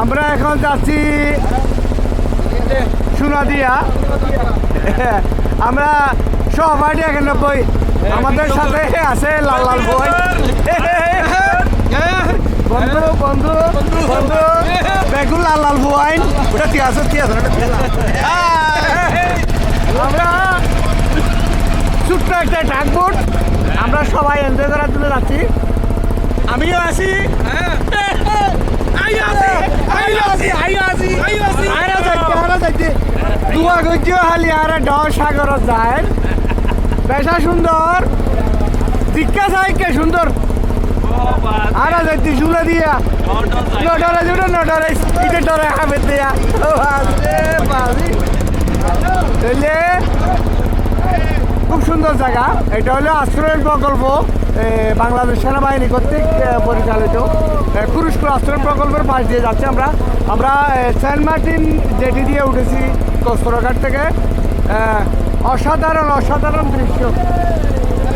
আমরা এখন যাচ্ছি সোনাদিয়া। আমরা সহপাঠী একানব্বই। আমাদের সাথে আছে লাল লাল বই। বন্ধু বন্ধু বন্ধু লাল লাল। আমরা একটা আমরা সবাই এনজয় করার জন্য যাচ্ছি। আমিও আছি আরা যাইতে আরা যাইতে দুয়া গজ্য হালি আরে ড সাগর যায়। পেশা সুন্দর। জিজ্ঞাসা কে সুন্দর? আরে যাইতে জুলে দিয়া। নডরে জুলে, নডরে ইটে ডরে হাবে দিয়া। ও বাজে বাজি সুন্দর জায়গা এটা হলো আশ্রয়ের প্রকল্প বাংলাদেশ সেনাবাহিনী কর্তৃক পরিচালিত এ, কুরুষ্কুর আশ্রয় প্রকল্পের পাশ দিয়ে যাচ্ছি আমরা আমরা সেন্ট মার্টিন জেটি দিয়ে উঠেছি কস্তরঘাট থেকে অসাধারণ অসাধারণ দৃশ্য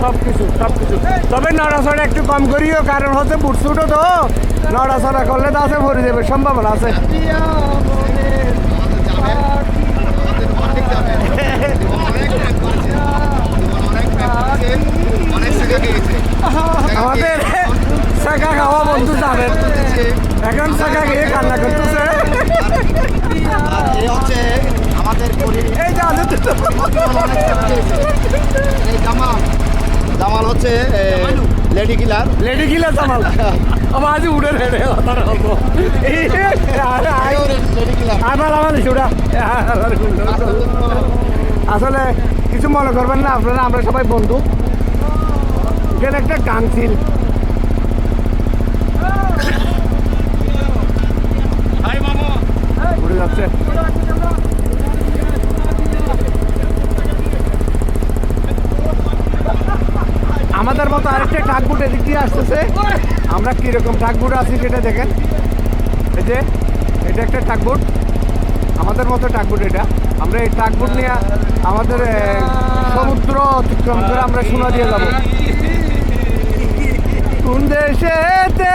সব কিছু সব কিছু তবে নড়াচড়া একটু কম করিও কারণ হচ্ছে বুটসুটও তো নড়াচড়া করলে তো আছে ভরে দেবে সম্ভাবনা আছে বন্ধু যাবেন এখন কান্না করতেছে। হচ্ছে আমাদের এই জামাল। জামাল হচ্ছে লেডি কিলার লেডি কিলা জামাল। আমার আজ উড়ে রেড়ে কথা বলব এই আরে আই লেডি কিলার আমার আমার ছুড়া আসলে কিছু মনে করবেন না আপনারা আমরা সবাই বন্ধু। এখানে একটা গান ছিল। আমাদের মতো আরেকটা টাকবুট এদিক দিয়ে আসতেছে। আমরা কীরকম টাকবুট আছি সেটা দেখেন। এই যে, এটা একটা টাকবুট আমাদের মতো টাকবুট এটা। আমরা এই টাকবুট নিয়ে আমাদের সমুদ্র অতিক্রম করে আমরা সোনা দিয়ে যাব। কোন দেশেতে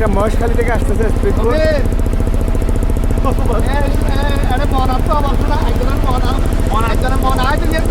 এটা মহেশখালী থেকে আসতেছে স্পিড বোট আরে মন আসতো আমার মন একজনের মন আয়